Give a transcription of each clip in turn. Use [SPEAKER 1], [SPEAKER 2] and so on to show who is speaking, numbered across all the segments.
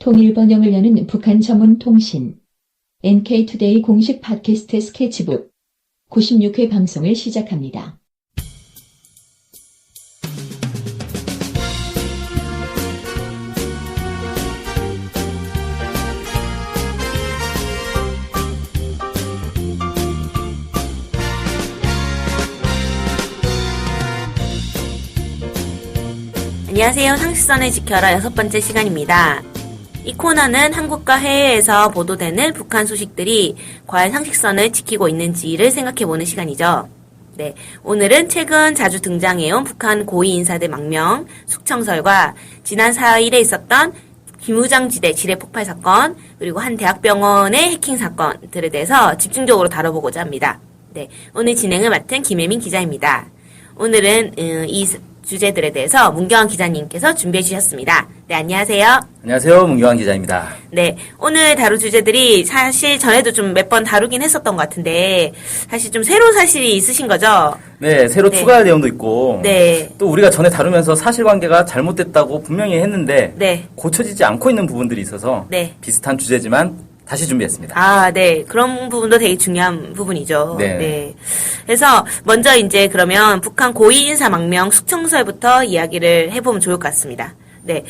[SPEAKER 1] 통일 번영을 여는 북한 전문 통신 NK투데이 공식 팟캐스트 스케치북 96회 방송을 시작합니다.
[SPEAKER 2] 안녕하세요. 상식선을 지켜라 여섯 번째 시간입니다. 이 코너는 한국과 해외에서 보도되는 북한 소식들이 과연 상식선을 지키고 있는지를 생각해보는 시간이죠. 네. 오늘은 최근 자주 등장해온 북한 고위 인사들 망명, 숙청설과 지난 4일에 있었던 김우장지대 지뢰 폭발 사건, 그리고 한 대학병원의 해킹 사건들에 대해서 집중적으로 다뤄보고자 합니다. 네. 오늘 진행을 맡은 김혜민 기자입니다. 오늘은 음, 이 주제들에 대해서 문경환 기자님께서 준비해 주셨습니다. 네, 안녕하세요.
[SPEAKER 3] 안녕하세요. 문경환 기자입니다.
[SPEAKER 2] 네, 오늘 다룰 주제들이 사실 전에도 좀 몇 번 다루긴 했었던 것 같은데 사실 좀 새로운 사실이 있으신 거죠?
[SPEAKER 3] 네, 새로
[SPEAKER 2] 네.
[SPEAKER 3] 추가 내용도 있고
[SPEAKER 2] 네.
[SPEAKER 3] 또 우리가 전에 다루면서 사실관계가 잘못됐다고 분명히 했는데
[SPEAKER 2] 네.
[SPEAKER 3] 고쳐지지 않고 있는 부분들이 있어서
[SPEAKER 2] 네.
[SPEAKER 3] 비슷한 주제지만 다시 준비했습니다.
[SPEAKER 2] 아, 네. 그런 부분도 되게 중요한 부분이죠.
[SPEAKER 3] 네.
[SPEAKER 2] 그래서 먼저 이제 그러면 북한 고위 인사 망명 숙청설부터 이야기를 해보면 좋을 것 같습니다. 네.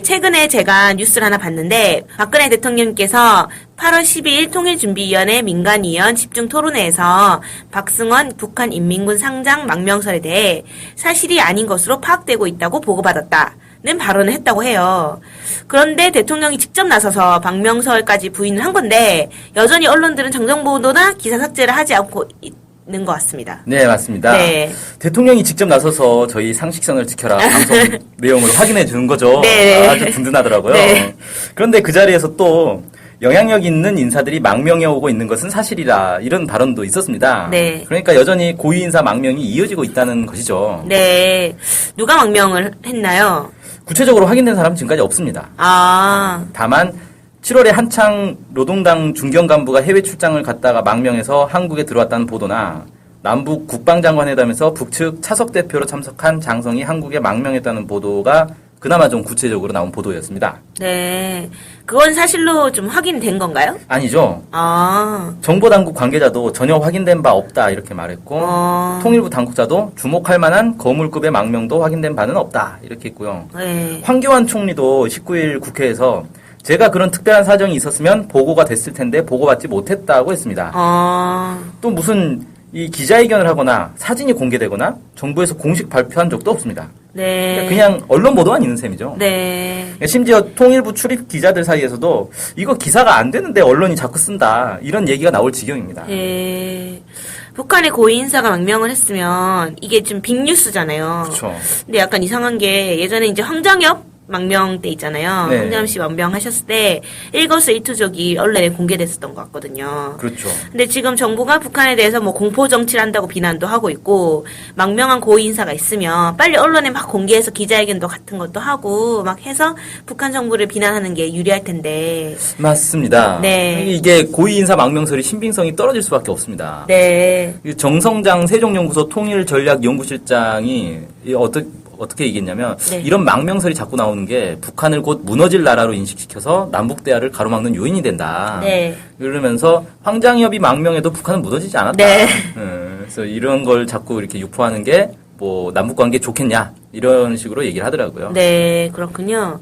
[SPEAKER 2] 최근에 제가 뉴스를 하나 봤는데 박근혜 대통령께서 8월 12일 통일준비위원회 민간위원 집중 토론회에서 박승원 북한 인민군 상장 망명설에 대해 사실이 아닌 것으로 파악되고 있다고 보고받았다. 는 발언을 했다고 해요. 그런데 대통령이 직접 나서서 박명설까지 부인을 한 건데 여전히 언론들은 정정 보도나 기사 삭제를 하지 않고 있는 것 같습니다.
[SPEAKER 3] 네, 맞습니다.
[SPEAKER 2] 네.
[SPEAKER 3] 대통령이 직접 나서서 저희 상식선을 지켜라 방송 내용을 확인해 주는 거죠.
[SPEAKER 2] 네.
[SPEAKER 3] 아주 든든하더라고요.
[SPEAKER 2] 네.
[SPEAKER 3] 그런데 그 자리에서 또 영향력 있는 인사들이 망명해 오고 있는 것은 사실이라 이런 발언도 있었습니다.
[SPEAKER 2] 네.
[SPEAKER 3] 그러니까 여전히 고위 인사 망명이 이어지고 있다는 것이죠.
[SPEAKER 2] 네. 누가 망명을 했나요?
[SPEAKER 3] 구체적으로 확인된 사람은 지금까지 없습니다.
[SPEAKER 2] 아,
[SPEAKER 3] 다만 7월에 한창 노동당 중견 간부가 해외 출장을 갔다가 망명해서 한국에 들어왔다는 보도나 남북 국방장관 회담에서 북측 차석 대표로 참석한 장성이 한국에 망명했다는 보도가 그나마 좀 구체적으로 나온 보도였습니다.
[SPEAKER 2] 네. 그건 사실로 좀 확인된 건가요?
[SPEAKER 3] 아니죠.
[SPEAKER 2] 아,
[SPEAKER 3] 정보당국 관계자도 전혀 확인된 바 없다 이렇게 말했고
[SPEAKER 2] 어.
[SPEAKER 3] 통일부 당국자도 주목할 만한 거물급의 망명도 확인된 바는 없다 이렇게 했고요.
[SPEAKER 2] 네.
[SPEAKER 3] 황교안 총리도 19일 국회에서 제가 그런 특별한 사정이 있었으면 보고가 됐을 텐데 보고받지 못했다고 했습니다.
[SPEAKER 2] 어,
[SPEAKER 3] 또 무슨 이 기자회견을 하거나 사진이 공개되거나 정부에서 공식 발표한 적도 없습니다.
[SPEAKER 2] 네.
[SPEAKER 3] 그냥 언론 보도만 있는 셈이죠.
[SPEAKER 2] 네.
[SPEAKER 3] 심지어 통일부 출입 기자들 사이에서도 이거 기사가 안 되는데 언론이 자꾸 쓴다 이런 얘기가 나올 지경입니다.
[SPEAKER 2] 네. 북한의 고위 인사가 망명을 했으면 이게 좀 빅뉴스잖아요.
[SPEAKER 3] 그렇죠.
[SPEAKER 2] 근데 약간 이상한 게 예전에 이제 황정엽 망명 때 있잖아요.
[SPEAKER 3] 네.
[SPEAKER 2] 황정엽 씨 망명하셨을 때 일거수일투족이 언론에 공개됐었던 것 같거든요.
[SPEAKER 3] 그렇죠.
[SPEAKER 2] 근데 지금 정부가 북한에 대해서 뭐 공포 정치를 한다고 비난도 하고 있고 망명한 고위 인사가 있으면 빨리 언론에 막 공개해서 기자회견도 같은 것도 하고 막 해서 북한 정부를 비난하는 게 유리할 텐데.
[SPEAKER 3] 맞습니다.
[SPEAKER 2] 네.
[SPEAKER 3] 이게 고위 인사 망명설이 신빙성이 떨어질 수밖에 없습니다.
[SPEAKER 2] 네.
[SPEAKER 3] 이 정성장 세종연구소 통일전략연구실장이 이 어떻게 어떻게 얘기했냐면
[SPEAKER 2] 네.
[SPEAKER 3] 이런 망명설이 자꾸 나오는 게 북한을 곧 무너질 나라로 인식시켜서 남북 대화를 가로막는 요인이 된다.
[SPEAKER 2] 네.
[SPEAKER 3] 그러면서 황장엽이 망명해도 북한은 무너지지 않았다.
[SPEAKER 2] 네.
[SPEAKER 3] 음, 그래서 이런 걸 자꾸 이렇게 유포하는 게 뭐 남북 관계 좋겠냐 이런 식으로 얘기를 하더라고요.
[SPEAKER 2] 네, 그렇군요.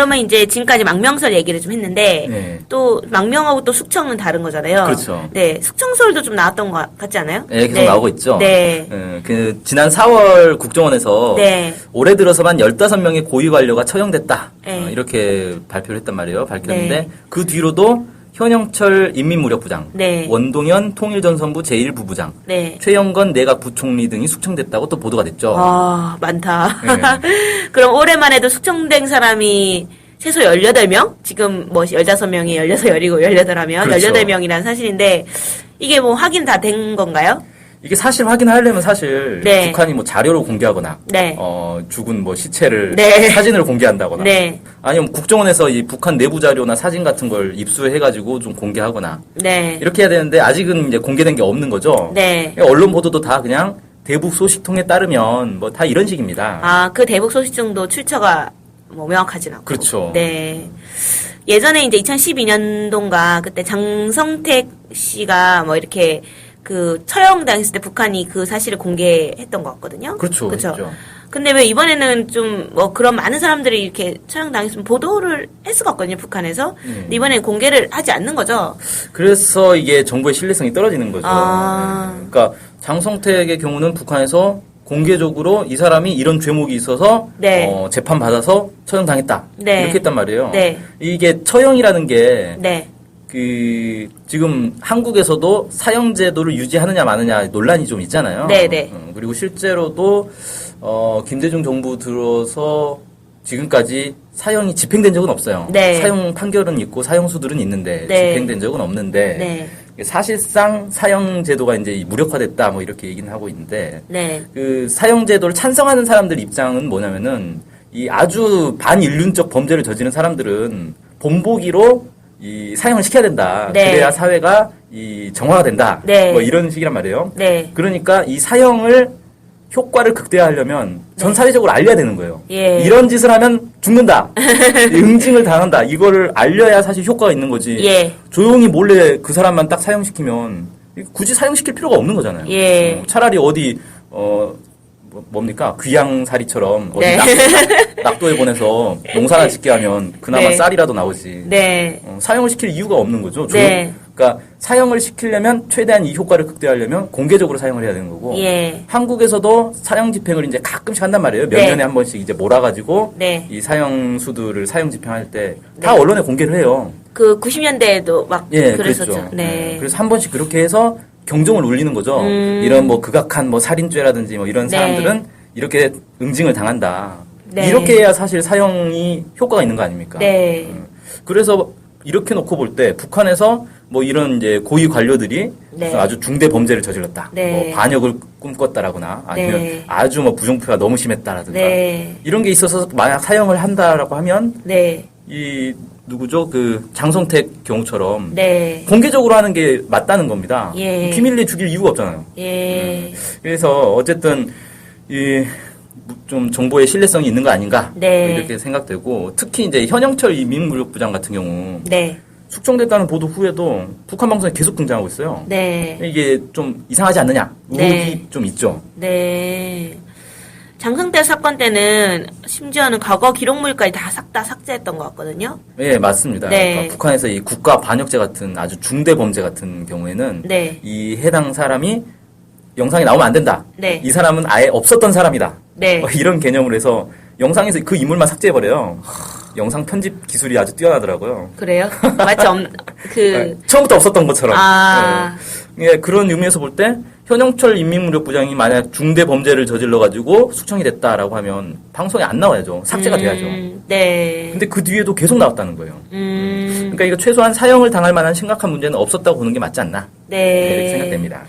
[SPEAKER 2] 그러면 이제 지금까지 망명설 얘기를 좀 했는데
[SPEAKER 3] 네.
[SPEAKER 2] 또 망명하고 또 숙청은 다른 거잖아요.
[SPEAKER 3] 그렇죠.
[SPEAKER 2] 네, 숙청설도 좀 나왔던 것 같지 않아요?
[SPEAKER 3] 네, 계속 나오고 있죠.
[SPEAKER 2] 네.
[SPEAKER 3] 음, 그 지난 4월 국정원에서
[SPEAKER 2] 네.
[SPEAKER 3] 올해 들어서만 15명의 고위 관료가 처형됐다.
[SPEAKER 2] 네.
[SPEAKER 3] 어, 이렇게 발표를 했단 말이에요. 밝혔는데
[SPEAKER 2] 네.
[SPEAKER 3] 그 뒤로도 현영철 인민무력부장,
[SPEAKER 2] 네.
[SPEAKER 3] 원동현 통일전선부 제1부부장,
[SPEAKER 2] 네.
[SPEAKER 3] 최영건 내각 부총리 등이 숙청됐다고 또 보도가 됐죠.
[SPEAKER 2] 아, 많다.
[SPEAKER 3] 네.
[SPEAKER 2] 그럼 올해만 해도 숙청된 사람이 최소 18명? 지금 뭐 15명이 16열이고 18하면
[SPEAKER 3] 그렇죠.
[SPEAKER 2] 18명이라는 사실인데 이게 뭐 확인 다 된 건가요?
[SPEAKER 3] 이게 사실 확인하려면 사실
[SPEAKER 2] 네.
[SPEAKER 3] 북한이 뭐 자료를 공개하거나
[SPEAKER 2] 네.
[SPEAKER 3] 어, 죽은 뭐 시체를
[SPEAKER 2] 네.
[SPEAKER 3] 사진을 공개한다거나
[SPEAKER 2] 네.
[SPEAKER 3] 아니면 국정원에서 이 북한 내부 자료나 사진 같은 걸 입수해가지고 좀 공개하거나
[SPEAKER 2] 네.
[SPEAKER 3] 이렇게 해야 되는데 아직은 이제 공개된 게 없는 거죠.
[SPEAKER 2] 네.
[SPEAKER 3] 언론 보도도 다 그냥 대북 소식통에 따르면 뭐 다 이런 식입니다.
[SPEAKER 2] 아, 그 대북 소식중도 출처가 뭐 명확하진 않고.
[SPEAKER 3] 그렇죠.
[SPEAKER 2] 네. 예전에 이제 2012년도인가 그때 장성택 씨가 뭐 이렇게 그 처형당했을 때 북한이 그 사실을 공개했던 것 같거든요.
[SPEAKER 3] 그렇죠.
[SPEAKER 2] 그렇죠. 근데 왜 이번에는 좀 뭐 그런 많은 사람들이 이렇게 처형당했으면 보도를 할 수가 없거든요, 북한에서.
[SPEAKER 3] 음.
[SPEAKER 2] 이번에 공개를 하지 않는 거죠.
[SPEAKER 3] 그래서 이게 정보의 신뢰성이 떨어지는 거죠.
[SPEAKER 2] 아.
[SPEAKER 3] 네. 그러니까 장성택의 경우는 북한에서 공개적으로 이 사람이 이런 죄목이 있어서
[SPEAKER 2] 네.
[SPEAKER 3] 어, 재판 받아서 처형당했다
[SPEAKER 2] 네.
[SPEAKER 3] 이렇게 했단 말이에요.
[SPEAKER 2] 네.
[SPEAKER 3] 이게 처형이라는 게
[SPEAKER 2] 네.
[SPEAKER 3] 그 지금 한국에서도 사형 제도를 유지하느냐 마느냐 논란이 좀 있잖아요.
[SPEAKER 2] 네, 네.
[SPEAKER 3] 음, 그리고 실제로도 어 김대중 정부 들어서 지금까지 사형이 집행된 적은 없어요.
[SPEAKER 2] 네.
[SPEAKER 3] 사형 판결은 있고 사형수들은 있는데
[SPEAKER 2] 네.
[SPEAKER 3] 집행된 적은 없는데
[SPEAKER 2] 네.
[SPEAKER 3] 사실상 사형 제도가 이제 무력화됐다 뭐 이렇게 얘기는 하고 있는데
[SPEAKER 2] 네.
[SPEAKER 3] 그 사형 제도를 찬성하는 사람들 입장은 뭐냐면은 이 아주 반인륜적 범죄를 저지른 사람들은 본보기로 이 사형을 시켜야 된다.
[SPEAKER 2] 네.
[SPEAKER 3] 그래야 사회가 이 정화가 된다.
[SPEAKER 2] 네.
[SPEAKER 3] 뭐 이런 식이란 말이에요.
[SPEAKER 2] 네.
[SPEAKER 3] 그러니까 이 사형을 효과를 극대화하려면 전 사회적으로 알려야 되는 거예요.
[SPEAKER 2] 예.
[SPEAKER 3] 이런 짓을 하면 죽는다. 응징을 당한다. 이거를 알려야 사실 효과가 있는 거지.
[SPEAKER 2] 예.
[SPEAKER 3] 조용히 몰래 그 사람만 딱 사형시키면 굳이 사형시킬 필요가 없는 거잖아요.
[SPEAKER 2] 예.
[SPEAKER 3] 어, 차라리 어디 어 뭐- 뭡니까 귀양살이처럼 어디
[SPEAKER 2] 네.
[SPEAKER 3] 낙, 낙도 에 보내서 농사나 짓게 하면 그나마
[SPEAKER 2] 네.
[SPEAKER 3] 쌀이라도 나오지.
[SPEAKER 2] 네.
[SPEAKER 3] 어, 사형을 시킬 이유가 없는 거죠. 조-
[SPEAKER 2] 네.
[SPEAKER 3] 그러니까 사형을 시키려면 최대한 이 효과를 극대화하려면 공개적으로 사형을 해야 되는 거고.
[SPEAKER 2] 예.
[SPEAKER 3] 한국에서도 사형 집행을 이제 가끔씩 한단 말이에요. 몇
[SPEAKER 2] 네.
[SPEAKER 3] 년에 한 번씩 이제 몰아가지고
[SPEAKER 2] 네.
[SPEAKER 3] 이 사형수들을 사형 집행할 때다 언론에 공개를 해요.
[SPEAKER 2] 그 90년대에도 막
[SPEAKER 3] 예,
[SPEAKER 2] 그랬었죠.
[SPEAKER 3] 그랬죠.
[SPEAKER 2] 네.
[SPEAKER 3] 예, 그래서 한 번씩 그렇게 해서 경종을 울리는 거죠.
[SPEAKER 2] 음.
[SPEAKER 3] 이런 뭐 극악한 뭐 살인죄라든지 뭐 이런
[SPEAKER 2] 네.
[SPEAKER 3] 사람들은 이렇게 응징을 당한다.
[SPEAKER 2] 네.
[SPEAKER 3] 이렇게 해야 사실 사형이 효과가 있는 거 아닙니까?
[SPEAKER 2] 네.
[SPEAKER 3] 음. 그래서 이렇게 놓고 볼 때 북한에서 뭐 이런 이제 고위 관료들이
[SPEAKER 2] 네.
[SPEAKER 3] 아주 중대 범죄를 저질렀다.
[SPEAKER 2] 네.
[SPEAKER 3] 뭐 반역을 꿈꿨다라거나 아니면
[SPEAKER 2] 네.
[SPEAKER 3] 아주 뭐 부정표가 너무 심했다라든가
[SPEAKER 2] 네.
[SPEAKER 3] 이런 게 있어서 만약 사형을 한다라고 하면
[SPEAKER 2] 네.
[SPEAKER 3] 이 누구죠 그 장성택 경우처럼
[SPEAKER 2] 네.
[SPEAKER 3] 공개적으로 하는 게 맞다는 겁니다.
[SPEAKER 2] 예.
[SPEAKER 3] 비밀리에 죽일 이유가 없잖아요.
[SPEAKER 2] 예.
[SPEAKER 3] 그래서 어쨌든 이 좀 정보의 신뢰성이 있는 거 아닌가
[SPEAKER 2] 네.
[SPEAKER 3] 이렇게 생각되고 특히 이제 현영철 이 민무력부장 같은 경우
[SPEAKER 2] 네.
[SPEAKER 3] 숙청됐다는 보도 후에도 북한 방송에 계속 등장하고 있어요.
[SPEAKER 2] 네.
[SPEAKER 3] 이게 좀 이상하지 않느냐 의혹이
[SPEAKER 2] 네.
[SPEAKER 3] 좀 있죠.
[SPEAKER 2] 네. 장성태 사건 때는 심지어는 과거 기록물까지 다 싹 다 삭제했던 것 같거든요.
[SPEAKER 3] 예, 맞습니다.
[SPEAKER 2] 네.
[SPEAKER 3] 그러니까 북한에서 이 국가 반역죄 같은 아주 중대 범죄 같은 경우에는
[SPEAKER 2] 네.
[SPEAKER 3] 이 해당 사람이 영상에 나오면 안 된다.
[SPEAKER 2] 네.
[SPEAKER 3] 이 사람은 아예 없었던 사람이다.
[SPEAKER 2] 네.
[SPEAKER 3] 뭐 이런 개념으로 해서 영상에서 그 인물만 삭제해버려요. 영상 편집 기술이 아주 뛰어나더라고요.
[SPEAKER 2] 그래요? 마치 없, 그,
[SPEAKER 3] 네, 처음부터 없었던 것처럼.
[SPEAKER 2] 아,
[SPEAKER 3] 네. 예, 그런 의미에서 볼 때 현영철 인민무력부장이 만약 중대 범죄를 저질러가지고 숙청이 됐다라고 하면 방송에 안 나와야죠. 삭제가 돼야죠.
[SPEAKER 2] 음, 네.
[SPEAKER 3] 근데 그 뒤에도 계속 나왔다는 거예요.
[SPEAKER 2] 음,
[SPEAKER 3] 그러니까 이거 최소한 사형을 당할 만한 심각한 문제는 없었다고 보는 게 맞지 않나
[SPEAKER 2] 네.
[SPEAKER 3] 이렇게 생각됩니다.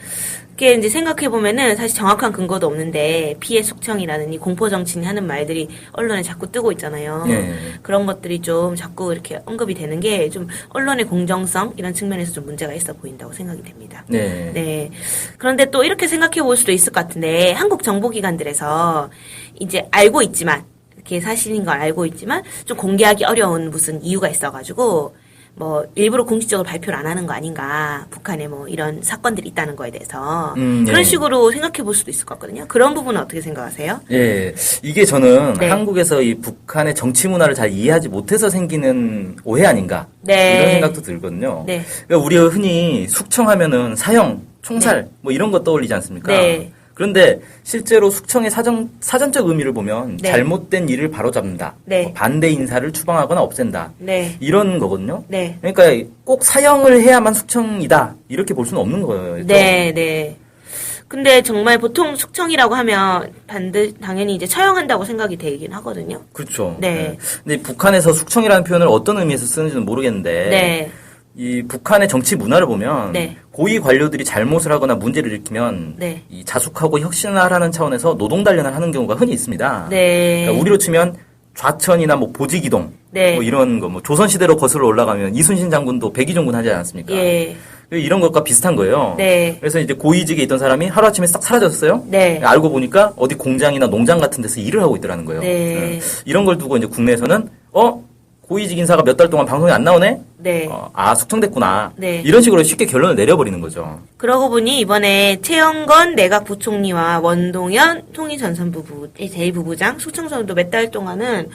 [SPEAKER 2] 그게 이제 생각해보면은 사실 정확한 근거도 없는데 피해 숙청이라는 이 공포정치인 하는 말들이 언론에 자꾸 뜨고 있잖아요.
[SPEAKER 3] 예.
[SPEAKER 2] 그런 것들이 좀 자꾸 이렇게 언급이 되는 게 좀 언론의 공정성 이런 측면에서 좀 문제가 있어 보인다고 생각이 됩니다.
[SPEAKER 3] 네.
[SPEAKER 2] 네. 그런데 또 이렇게 생각해 볼 수도 있을 것 같은데 한국 정보기관들에서 이제 알고 있지만 이렇게 사실인 걸 알고 있지만 좀 공개하기 어려운 무슨 이유가 있어가지고 뭐 일부러 공식적으로 발표를 안 하는 거 아닌가 북한에 뭐 이런 사건들이 있다는 거에 대해서
[SPEAKER 3] 음,
[SPEAKER 2] 그런
[SPEAKER 3] 예.
[SPEAKER 2] 식으로 생각해 볼 수도 있을 것 같거든요. 그런 부분은 어떻게 생각하세요?
[SPEAKER 3] 예, 이게 저는
[SPEAKER 2] 네.
[SPEAKER 3] 한국에서 이 북한의 정치 문화를 잘 이해하지 못해서 생기는 오해 아닌가
[SPEAKER 2] 네.
[SPEAKER 3] 이런 생각도 들거든요.
[SPEAKER 2] 네.
[SPEAKER 3] 그러니까 우리가 흔히 숙청하면은 사형, 총살 뭐 이런 거 떠올리지 않습니까?
[SPEAKER 2] 네.
[SPEAKER 3] 그런데 실제로 숙청의 사전 사전적 의미를 보면
[SPEAKER 2] 네.
[SPEAKER 3] 잘못된 일을 바로잡는다,
[SPEAKER 2] 네.
[SPEAKER 3] 뭐 반대 인사를 추방하거나 없앤다
[SPEAKER 2] 네.
[SPEAKER 3] 이런 거거든요.
[SPEAKER 2] 네.
[SPEAKER 3] 그러니까 꼭 사형을 해야만 숙청이다 이렇게 볼 수는 없는 거예요.
[SPEAKER 2] 네, 네. 근데 정말 보통 숙청이라고 하면 반드 당연히 이제 처형한다고 생각이 되긴 하거든요.
[SPEAKER 3] 그렇죠.
[SPEAKER 2] 네.
[SPEAKER 3] 근데 북한에서 숙청이라는 표현을 어떤 의미에서 쓰는지는 모르겠는데
[SPEAKER 2] 네.
[SPEAKER 3] 이 북한의 정치 문화를 보면
[SPEAKER 2] 네.
[SPEAKER 3] 고위 관료들이 잘못을 하거나 문제를 일으키면
[SPEAKER 2] 네.
[SPEAKER 3] 이 자숙하고 혁신하라는 차원에서 노동 단련을 하는 경우가 흔히 있습니다.
[SPEAKER 2] 네.
[SPEAKER 3] 그러니까 우리로 치면 좌천이나 뭐 보직 이동
[SPEAKER 2] 네.
[SPEAKER 3] 뭐 이런 거 뭐 조선 시대로 거슬러 올라가면 이순신 장군도 백의종군 하지 않았습니까?
[SPEAKER 2] 예.
[SPEAKER 3] 이런 것과 비슷한 거예요.
[SPEAKER 2] 네.
[SPEAKER 3] 그래서 이제 고위직에 있던 사람이 하루아침에 싹 사라졌어요.
[SPEAKER 2] 네.
[SPEAKER 3] 알고 보니까 어디 공장이나 농장 같은 데서 일을 하고 있더라는 거예요.
[SPEAKER 2] 네.
[SPEAKER 3] 이런 걸 두고 이제 국내에서는 어 고위직 인사가 몇 달 동안 방송에 안 나오네.
[SPEAKER 2] 네.
[SPEAKER 3] 어, 아 숙청됐구나.
[SPEAKER 2] 네.
[SPEAKER 3] 이런 식으로 쉽게 결론을 내려버리는 거죠.
[SPEAKER 2] 그러고 보니 이번에 최영건 내각 부총리와 원동현 통일 전선 부부 제1부부장 숙청선도 몇 달 동안은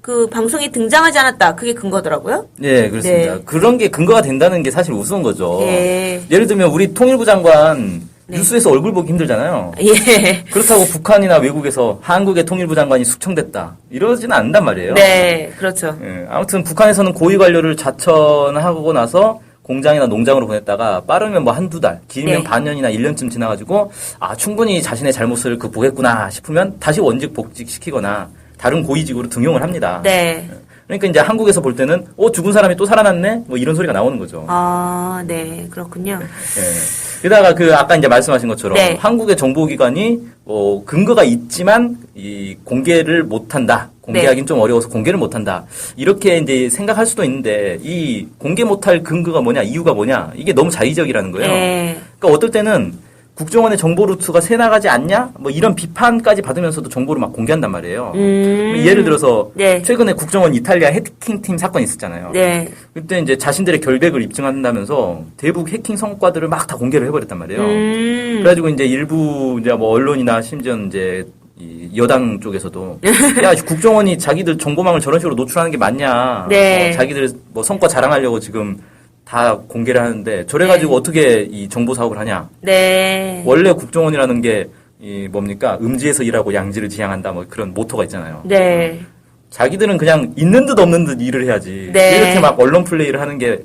[SPEAKER 2] 그 방송에 등장하지 않았다. 그게 근거더라고요.
[SPEAKER 3] 네, 그렇습니다.
[SPEAKER 2] 네.
[SPEAKER 3] 그런 게 근거가 된다는 게 사실 우스운 거죠.
[SPEAKER 2] 예.
[SPEAKER 3] 예를 들면 우리 통일부 장관
[SPEAKER 2] 네.
[SPEAKER 3] 뉴스에서 얼굴 보기 힘들잖아요.
[SPEAKER 2] 예.
[SPEAKER 3] 그렇다고 북한이나 외국에서 한국의 통일부 장관이 숙청됐다. 이러지는 않는단 말이에요.
[SPEAKER 2] 네, 그렇죠.
[SPEAKER 3] 예, 아무튼 북한에서는 고위 관료를 자천하고 나서 공장이나 농장으로 보냈다가 빠르면 뭐 한두 달, 길면
[SPEAKER 2] 네.
[SPEAKER 3] 반년이나 1년쯤 지나가지고 아, 충분히 자신의 잘못을 극복했구나 싶으면 다시 원직 복직시키거나 다른 고위직으로 등용을 합니다.
[SPEAKER 2] 네.
[SPEAKER 3] 그러니까 이제 한국에서 볼 때는 어, 죽은 사람이 또 살아났네? 뭐 이런 소리가 나오는 거죠.
[SPEAKER 2] 아, 네, 그렇군요.
[SPEAKER 3] 예. 게다가 그 아까 이제 말씀하신 것처럼
[SPEAKER 2] 네.
[SPEAKER 3] 한국의 정보기관이 어, 근거가 있지만 이 공개를 못한다. 공개하기는
[SPEAKER 2] 네.
[SPEAKER 3] 좀 어려워서 공개를 못한다. 이렇게 이제 생각할 수도 있는데 이 공개 못할 근거가 뭐냐, 이유가 뭐냐 이게 너무 자의적이라는 거예요.
[SPEAKER 2] 네.
[SPEAKER 3] 그러니까 어떨 때는 국정원의 정보 루트가 새 나가지 않냐, 뭐 이런 비판까지 받으면서도 정보를 막 공개한단 말이에요.
[SPEAKER 2] 음.
[SPEAKER 3] 예를 들어서
[SPEAKER 2] 네.
[SPEAKER 3] 최근에 국정원 이탈리아 해킹팀 사건이 있었잖아요.
[SPEAKER 2] 네.
[SPEAKER 3] 그때 이제 자신들의 결백을 입증한다면서 대북 해킹 성과들을 막 다 공개를 해버렸단 말이에요.
[SPEAKER 2] 음.
[SPEAKER 3] 그래가지고 이제 일부 이제 뭐 언론이나 심지어 이제 이 여당 쪽에서도 야 국정원이 자기들 정보망을 저런 식으로 노출하는 게 맞냐?
[SPEAKER 2] 네.
[SPEAKER 3] 어, 자기들 뭐 성과 자랑하려고 지금 다 공개를 하는데 저래 가지고 어떻게 이 정보 사업을 하냐?
[SPEAKER 2] 네.
[SPEAKER 3] 원래 국정원이라는 게 이 뭡니까 음지에서 일하고 양지를 지향한다 뭐 그런 모토가 있잖아요.
[SPEAKER 2] 네.
[SPEAKER 3] 자기들은 그냥 있는 듯 없는 듯 일을 해야지.
[SPEAKER 2] 네.
[SPEAKER 3] 이렇게 막 언론 플레이를 하는 게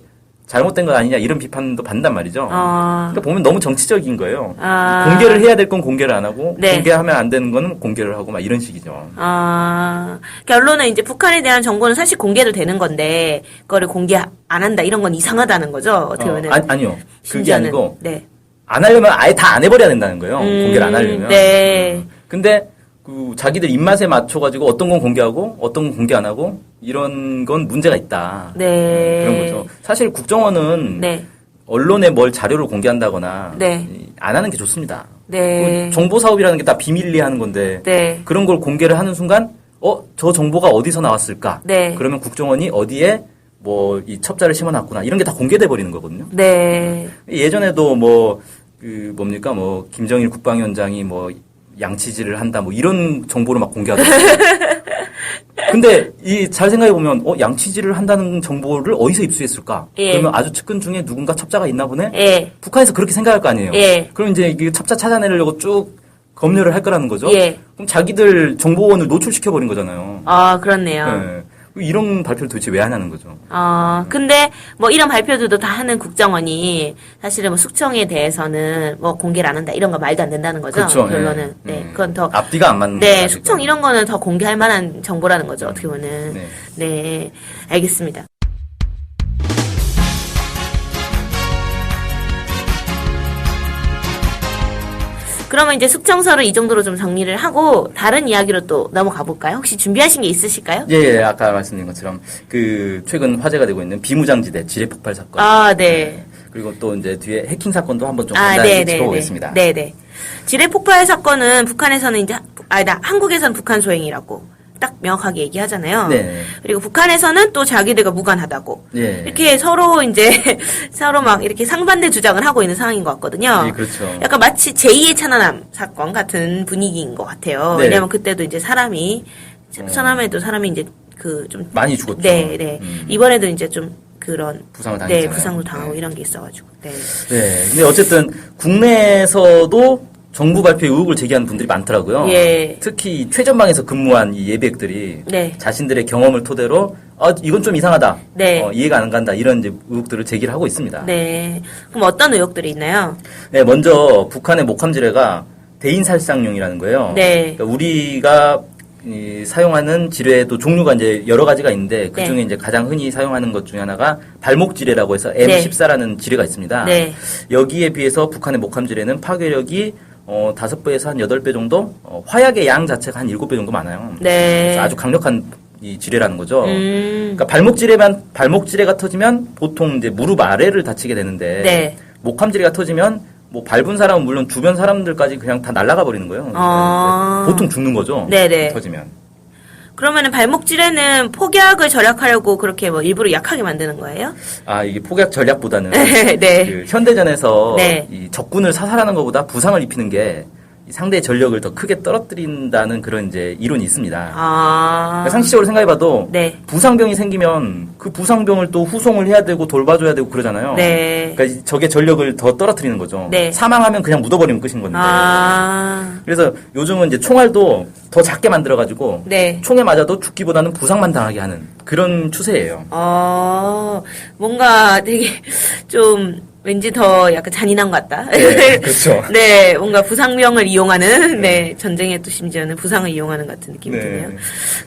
[SPEAKER 3] 잘못된 것 아니냐 이런 비판도 받는단 말이죠.
[SPEAKER 2] 어.
[SPEAKER 3] 그러니까 보면 너무 정치적인 거예요.
[SPEAKER 2] 아.
[SPEAKER 3] 공개를 해야 될 건 공개를 안 하고
[SPEAKER 2] 네.
[SPEAKER 3] 공개하면 안 되는 거는 공개를 하고 막 이런 식이죠.
[SPEAKER 2] 아, 결론은 이제 북한에 대한 정보는 사실 공개도 되는 건데, 그거를 공개 안 한다, 이런 건 이상하다는 거죠, 어떻게
[SPEAKER 3] 어,
[SPEAKER 2] 보면.
[SPEAKER 3] 아니, 아니요. 그게
[SPEAKER 2] 심지어는.
[SPEAKER 3] 아니고
[SPEAKER 2] 네.
[SPEAKER 3] 안 하려면 아예 다 안 해버려야 된다는 거예요.
[SPEAKER 2] 음,
[SPEAKER 3] 공개를 안 하려면.
[SPEAKER 2] 네.
[SPEAKER 3] 근데 그 자기들 입맛에 맞춰가지고 어떤 건 공개하고 어떤 건 공개 안 하고 이런 건 문제가 있다.
[SPEAKER 2] 네.
[SPEAKER 3] 그런 거죠. 사실 국정원은
[SPEAKER 2] 네.
[SPEAKER 3] 언론에 뭘 자료를 공개한다거나
[SPEAKER 2] 네.
[SPEAKER 3] 이- 안 하는 게 좋습니다.
[SPEAKER 2] 네.
[SPEAKER 3] 그 정보 사업이라는 게 다 비밀리에 하는 건데
[SPEAKER 2] 네.
[SPEAKER 3] 그런 걸 공개를 하는 순간 어 저 정보가 어디서 나왔을까?
[SPEAKER 2] 네.
[SPEAKER 3] 그러면 국정원이 어디에 뭐 이 첩자를 심어놨구나 이런 게 다 공개돼 버리는 거거든요.
[SPEAKER 2] 네.
[SPEAKER 3] 예전에도 뭐 그 뭡니까 뭐 김정일 국방위원장이 뭐 양치질을 한다 뭐 이런 정보를 막 공개하더라고요. 근데 이 잘 생각해 보면 어 양치질을 한다는 정보를 어디서 입수했을까?
[SPEAKER 2] 예.
[SPEAKER 3] 그러면 아주 측근 중에 누군가 첩자가 있나 보네.
[SPEAKER 2] 예.
[SPEAKER 3] 북한에서 그렇게 생각할 거 아니에요.
[SPEAKER 2] 예.
[SPEAKER 3] 그럼 이제 이게 첩자 찾아내려고 쭉 검열을 할 거라는 거죠.
[SPEAKER 2] 예.
[SPEAKER 3] 그럼 자기들 정보원을 노출시켜 버린 거잖아요.
[SPEAKER 2] 아, 그렇네요.
[SPEAKER 3] 예. 이런 발표를 도대체 왜 하냐는 거죠.
[SPEAKER 2] 어, 근데 뭐 이런 발표들도 다 하는 국정원이 사실은 뭐 숙청에 대해서는 뭐 공개를 안 한다 이런 거 말도 안 된다는 거죠.
[SPEAKER 3] 그렇죠.
[SPEAKER 2] 결론은.
[SPEAKER 3] 예.
[SPEAKER 2] 네.
[SPEAKER 3] 음.
[SPEAKER 2] 그건 더
[SPEAKER 3] 앞뒤가 안 맞는
[SPEAKER 2] 네, 숙청. 이런 거는 더 공개할 만한 정보라는 거죠. 어떻게 보면.
[SPEAKER 3] 네.
[SPEAKER 2] 네. 알겠습니다. 그러면 이제 숙청서를 이 정도로 좀 정리를 하고 다른 이야기로 또 넘어가 볼까요? 혹시 준비하신 게 있으실까요?
[SPEAKER 3] 예, 예, 아까 말씀드린 것처럼 그 최근 화제가 되고 있는 비무장지대 지뢰 폭발 사건.
[SPEAKER 2] 아, 네.
[SPEAKER 3] 그리고 또 이제 뒤에 해킹 사건도 한번 좀
[SPEAKER 2] 아,
[SPEAKER 3] 간단히
[SPEAKER 2] 네, 네,
[SPEAKER 3] 짚어보겠습니다.
[SPEAKER 2] 네, 네. 지뢰 폭발 사건은 북한에서는 이제 아니다 한국에서는 북한 소행이라고 딱 명확하게 얘기하잖아요.
[SPEAKER 3] 네.
[SPEAKER 2] 그리고 북한에서는 또 자기들과 무관하다고
[SPEAKER 3] 예.
[SPEAKER 2] 이렇게 서로 이제 서로 막 이렇게 상반된 주장을 하고 있는 상황인 것 같거든요.
[SPEAKER 3] 예, 그렇죠.
[SPEAKER 2] 약간 마치 제2의 천안함 사건 같은 분위기인 것 같아요.
[SPEAKER 3] 네.
[SPEAKER 2] 왜냐하면 그때도 이제 사람이 천안함에도 사람이 이제 그 좀
[SPEAKER 3] 많이 죽었죠.
[SPEAKER 2] 네, 네.
[SPEAKER 3] 음.
[SPEAKER 2] 이번에도 이제 좀 그런
[SPEAKER 3] 부상을
[SPEAKER 2] 네
[SPEAKER 3] 당했잖아요.
[SPEAKER 2] 부상도 당하고
[SPEAKER 3] 네.
[SPEAKER 2] 이런 게 있어가지고 네.
[SPEAKER 3] 네. 근데 어쨌든 국내에서도 정부 발표에 의혹을 제기하는 분들이 많더라고요.
[SPEAKER 2] 예.
[SPEAKER 3] 특히 최전방에서 근무한 이 예비역들이
[SPEAKER 2] 네.
[SPEAKER 3] 자신들의 경험을 토대로 아 이건 좀 이상하다.
[SPEAKER 2] 네.
[SPEAKER 3] 어, 이해가 안 간다. 이런 이제 의혹들을 제기를 하고 있습니다.
[SPEAKER 2] 네. 그럼 어떤 의혹들이 있나요?
[SPEAKER 3] 네, 먼저 북한의 목함지뢰가 대인 살상용이라는 거예요.
[SPEAKER 2] 네.
[SPEAKER 3] 그러니까 우리가 이, 사용하는 지뢰도 종류가 이제 여러 가지가 있는데 그 중에
[SPEAKER 2] 네.
[SPEAKER 3] 이제 가장 흔히 사용하는 것 중에 하나가 발목 지뢰라고 해서
[SPEAKER 2] 네.
[SPEAKER 3] M14라는 지뢰가 있습니다.
[SPEAKER 2] 네.
[SPEAKER 3] 여기에 비해서 북한의 목함 지뢰는 파괴력이 어, 5배에서 한 8배 정도? 어, 화약의 양 자체가 한 7배 정도 많아요.
[SPEAKER 2] 네.
[SPEAKER 3] 아주 강력한 이 지뢰라는 거죠.
[SPEAKER 2] 음.
[SPEAKER 3] 그러니까 발목 지뢰만 발목 지뢰가 터지면 보통 이제 무릎 아래를 다치게 되는데
[SPEAKER 2] 네.
[SPEAKER 3] 목함 지뢰가 터지면 뭐 밟은 사람은 물론 주변 사람들까지 그냥 다 날아가 버리는 거예요.
[SPEAKER 2] 아.
[SPEAKER 3] 보통 죽는 거죠.
[SPEAKER 2] 네네.
[SPEAKER 3] 터지면.
[SPEAKER 2] 그러면은 발목질에는 폭약을 절약하려고 그렇게 뭐 일부러 약하게 만드는 거예요?
[SPEAKER 3] 아 이게 폭약 전략보다는
[SPEAKER 2] 네.
[SPEAKER 3] 그 현대전에서
[SPEAKER 2] 네.
[SPEAKER 3] 이 적군을 사살하는 것보다 부상을 입히는 게이 상대의 전력을 더 크게 떨어뜨린다는 그런 이제 이론이 있습니다.
[SPEAKER 2] 아.
[SPEAKER 3] 그러니까 상식적으로 생각해봐도
[SPEAKER 2] 네.
[SPEAKER 3] 부상병이 생기면 그 부상병을 또 후송을 해야 되고 돌봐줘야 되고 그러잖아요.
[SPEAKER 2] 네.
[SPEAKER 3] 그러니까 이 적의 전력을 더 떨어뜨리는 거죠.
[SPEAKER 2] 네.
[SPEAKER 3] 사망하면 그냥 묻어버리면 끝인 건데.
[SPEAKER 2] 아.
[SPEAKER 3] 그래서 요즘은 이제 총알도 더 작게 만들어가지고
[SPEAKER 2] 네.
[SPEAKER 3] 총에 맞아도 죽기보다는 부상만 당하게 하는 그런 추세예요.
[SPEAKER 2] 어, 뭔가 되게 좀 왠지 더 약간 잔인한 것 같다.
[SPEAKER 3] 네, 그렇죠.
[SPEAKER 2] 네, 뭔가 부상병을 이용하는, 네, 전쟁에 또 심지어는 부상을 이용하는 것 같은 느낌이
[SPEAKER 3] 네.
[SPEAKER 2] 드네요.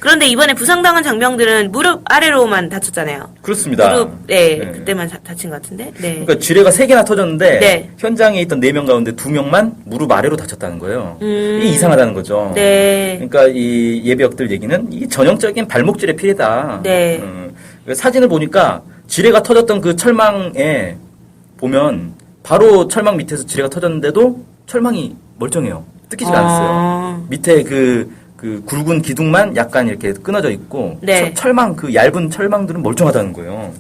[SPEAKER 2] 그런데 이번에 부상당한 장병들은 무릎 아래로만 다쳤잖아요.
[SPEAKER 3] 그렇습니다.
[SPEAKER 2] 무릎, 네,
[SPEAKER 3] 네.
[SPEAKER 2] 그때만 다, 다친 것 같은데, 네.
[SPEAKER 3] 그러니까 지뢰가 세 개나 터졌는데
[SPEAKER 2] 네.
[SPEAKER 3] 현장에 있던 네 명 가운데 두 명만 무릎 아래로 다쳤다는 거예요.
[SPEAKER 2] 음.
[SPEAKER 3] 이게 이상하다는 거죠.
[SPEAKER 2] 네.
[SPEAKER 3] 그러니까 이 예비역들 얘기는 이 전형적인 발목질의 피해다.
[SPEAKER 2] 네.
[SPEAKER 3] 음, 사진을 보니까 지뢰가 터졌던 그 철망에 보면 바로 철망 밑에서 지뢰가 터졌는데도 철망이 멀쩡해요. 뜯기지가 않았어요.
[SPEAKER 2] 아,
[SPEAKER 3] 밑에 그, 그 굵은 기둥만 약간 이렇게 끊어져 있고
[SPEAKER 2] 네.
[SPEAKER 3] 철- 철망 그 얇은 철망들은 멀쩡하다는 거예요.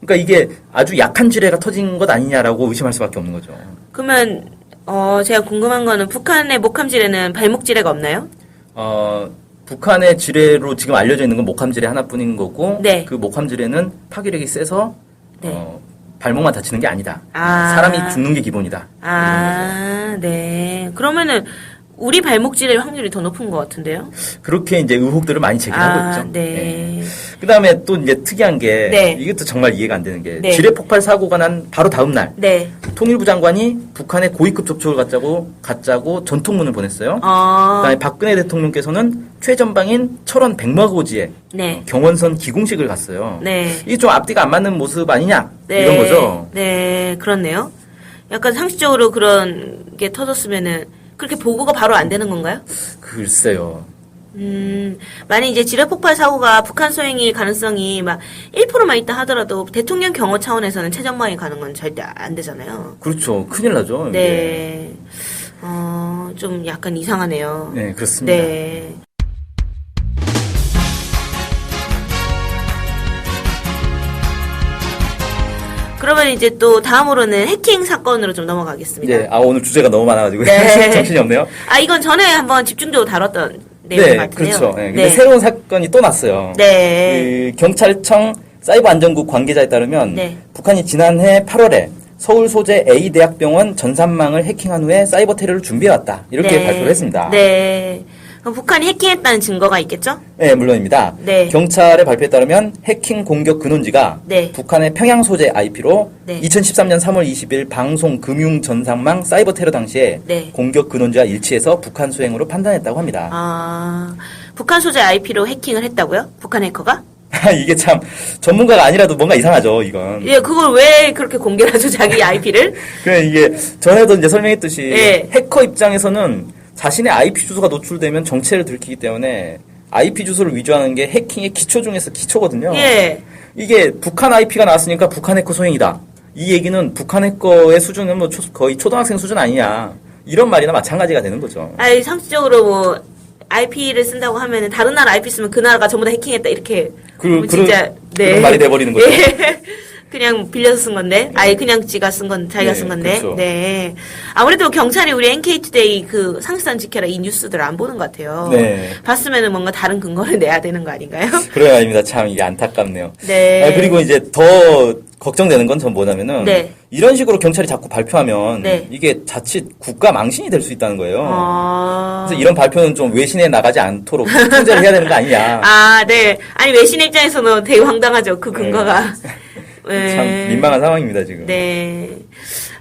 [SPEAKER 3] 그러니까 이게 아주 약한 지뢰가 터진 것 아니냐라고 의심할 수밖에 없는 거죠.
[SPEAKER 2] 그러면, 어, 제가 궁금한 거는 북한의 목함 지뢰는 발목 지뢰가 없나요?
[SPEAKER 3] 어, 북한의 지뢰로 지금 알려져 있는 건 목함 지뢰 하나뿐인 거고
[SPEAKER 2] 네.
[SPEAKER 3] 그 목함 지뢰는 파괴력이 세서
[SPEAKER 2] 네.
[SPEAKER 3] 어, 발목만 다치는 게 아니다.
[SPEAKER 2] 아.
[SPEAKER 3] 사람이 죽는 게 기본이다.
[SPEAKER 2] 아, 네. 그러면은, 우리 발목지뢰 확률이 더 높은 것 같은데요?
[SPEAKER 3] 그렇게 이제 의혹들을 많이 제기하고
[SPEAKER 2] 아,
[SPEAKER 3] 있죠.
[SPEAKER 2] 네.
[SPEAKER 3] 그다음에 또 이제 특이한 게
[SPEAKER 2] 네.
[SPEAKER 3] 이것도 정말 이해가 안 되는 게
[SPEAKER 2] 네.
[SPEAKER 3] 지뢰 폭발 사고가 난 바로 다음 날
[SPEAKER 2] 네.
[SPEAKER 3] 통일부 장관이 북한에 고위급 접촉을 갖자고 갖자고 전통문을 보냈어요.
[SPEAKER 2] 어,
[SPEAKER 3] 그다음에 박근혜 대통령께서는 최전방인 철원 백마고지에
[SPEAKER 2] 네.
[SPEAKER 3] 경원선 기공식을 갔어요.
[SPEAKER 2] 네.
[SPEAKER 3] 이게 좀 앞뒤가 안 맞는 모습 아니냐
[SPEAKER 2] 네.
[SPEAKER 3] 이런 거죠.
[SPEAKER 2] 네, 그렇네요. 약간 상식적으로 그런 게 터졌으면은, 그렇게 보고가 바로 안 되는 건가요?
[SPEAKER 3] 글쎄요.
[SPEAKER 2] 음, 만약 이제 지뢰 폭발 사고가 북한 소행일 가능성이 막 1%만 있다 하더라도 대통령 경호 차원에서는 최전방에 가는 건 절대 안 되잖아요.
[SPEAKER 3] 그렇죠. 큰일 나죠. 이게.
[SPEAKER 2] 네. 어, 좀 약간 이상하네요.
[SPEAKER 3] 네, 그렇습니다.
[SPEAKER 2] 네. 그러면 이제 또 다음으로는 해킹 사건으로 좀 넘어가겠습니다.
[SPEAKER 3] 예, 아 오늘 주제가 너무 많아가지고
[SPEAKER 2] 네.
[SPEAKER 3] 정신이 없네요.
[SPEAKER 2] 아, 이건 전에 한번 집중적으로 다뤘던 내용
[SPEAKER 3] 네,
[SPEAKER 2] 같은데요.
[SPEAKER 3] 그렇죠. 네, 근데 새로운 사건이 또 났어요.
[SPEAKER 2] 네.
[SPEAKER 3] 그 경찰청 사이버안전국 관계자에 따르면
[SPEAKER 2] 네.
[SPEAKER 3] 북한이 지난해 8월에 서울 소재 A 대학병원 전산망을 해킹한 후에 사이버 테러를 준비해왔다 이렇게
[SPEAKER 2] 네.
[SPEAKER 3] 발표를 했습니다.
[SPEAKER 2] 네. 그럼 북한이 해킹했다는 증거가 있겠죠?
[SPEAKER 3] 네, 물론입니다.
[SPEAKER 2] 네.
[SPEAKER 3] 경찰의 발표에 따르면 해킹 공격 근원지가
[SPEAKER 2] 네.
[SPEAKER 3] 북한의 평양 소재 IP로
[SPEAKER 2] 네.
[SPEAKER 3] 2013년 3월 20일 방송 금융 전산망 사이버 테러 당시에
[SPEAKER 2] 네.
[SPEAKER 3] 공격 근원지와 일치해서 북한 수행으로 판단했다고 합니다.
[SPEAKER 2] 아, 북한 소재 IP로 해킹을 했다고요? 북한 해커가?
[SPEAKER 3] 이게 참 전문가가 아니라도 뭔가 이상하죠, 이건.
[SPEAKER 2] 예, 그걸 왜 그렇게 공개를 하죠, 자기 IP를?
[SPEAKER 3] 그래 이게 전에도 이제 설명했듯이
[SPEAKER 2] 네.
[SPEAKER 3] 해커 입장에서는 자신의 IP 주소가 노출되면 정체를 들키기 때문에 IP 주소를 위조하는 게 해킹의 기초 중에서 기초거든요.
[SPEAKER 2] 예.
[SPEAKER 3] 이게 북한 IP가 나왔으니까 북한 해커 소행이다. 이 얘기는 북한 해커의 수준은 뭐 초- 거의 초등학생 수준 아니냐. 이런 말이나 마찬가지가 되는 거죠.
[SPEAKER 2] 아니, 상식적으로 뭐, IP를 쓴다고 하면은 다른 나라 IP 쓰면 그 나라가 전부 다 해킹했다, 이렇게.
[SPEAKER 3] 그-
[SPEAKER 2] 뭐
[SPEAKER 3] 그런-
[SPEAKER 2] 진짜, 네.
[SPEAKER 3] 그런 말이 돼 버리는 거죠.
[SPEAKER 2] 예. 그냥 빌려서 쓴 건데, 아예 그냥 지가 쓴 건, 자기가
[SPEAKER 3] 네,
[SPEAKER 2] 쓴 건데,
[SPEAKER 3] 그렇죠.
[SPEAKER 2] 네. 아무래도 경찰이 우리 NK투데이 그 상식선 지켜라 이 뉴스들을 안 보는 것 같아요.
[SPEAKER 3] 네.
[SPEAKER 2] 봤으면은 뭔가 다른 근거를 내야 되는 거 아닌가요?
[SPEAKER 3] 그래야 합니다. 참 이게 안타깝네요.
[SPEAKER 2] 네.
[SPEAKER 3] 아, 그리고 이제 더 걱정되는 건 전 뭐냐면은
[SPEAKER 2] 네.
[SPEAKER 3] 이런 식으로 경찰이 자꾸 발표하면
[SPEAKER 2] 네.
[SPEAKER 3] 이게 자칫 국가 망신이 될 수 있다는 거예요.
[SPEAKER 2] 어...
[SPEAKER 3] 그래서 이런 발표는 좀 외신에 나가지 않도록 통제를 해야 되는 거 아니냐.
[SPEAKER 2] 아, 네. 아니, 외신 입장에서는 되게 황당하죠. 그 근거가. 네.
[SPEAKER 3] 참 민망한 상황입니다 지금.
[SPEAKER 2] 네.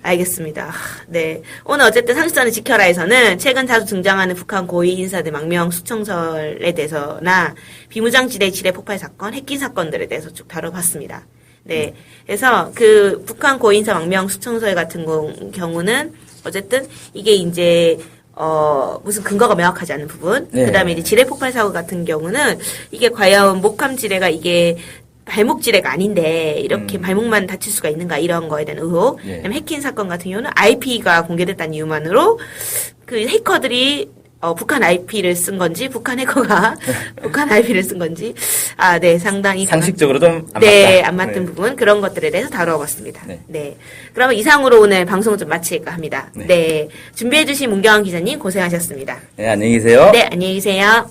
[SPEAKER 2] 알겠습니다. 네. 오늘 어쨌든 상식선을 지켜라에서는 최근 자주 등장하는 북한 고위 인사들 망명 수청설에 대해서나 비무장지대 지뢰 폭발 사건, 핵기 사건들에 대해서 쭉 다뤄봤습니다. 네. 그래서 그 북한 고위 인사 망명 수청설 같은 거- 경우는 어쨌든 이게 이제 어, 무슨 근거가 명확하지 않은 부분.
[SPEAKER 3] 네.
[SPEAKER 2] 그 다음에 이제 지뢰 폭발 사고 같은 경우는 이게 과연 목함 지뢰가 이게 발목지뢰가 아닌데 이렇게
[SPEAKER 3] 음.
[SPEAKER 2] 발목만 다칠 수가 있는가 이런 거에 대한 의혹.
[SPEAKER 3] 예.
[SPEAKER 2] 그다음에 해킹 사건 같은 경우는 IP가 공개됐다는 이유만으로 그 해커들이 어, 북한 IP를 쓴 건지 북한 해커가 북한 IP를 쓴 건지 아 네 상당히
[SPEAKER 3] 상식적으로 좀 안
[SPEAKER 2] 네,
[SPEAKER 3] 맞다.
[SPEAKER 2] 안 맞는
[SPEAKER 3] 네.
[SPEAKER 2] 부분 그런 것들에 대해서 다뤄봤습니다.
[SPEAKER 3] 네.
[SPEAKER 2] 네. 그러면 이상으로 오늘 방송을 좀 마칠까 합니다.
[SPEAKER 3] 네.
[SPEAKER 2] 네. 준비해주신 문경환 기자님 고생하셨습니다.
[SPEAKER 3] 네, 안녕히 계세요.
[SPEAKER 2] 네, 안녕히 계세요.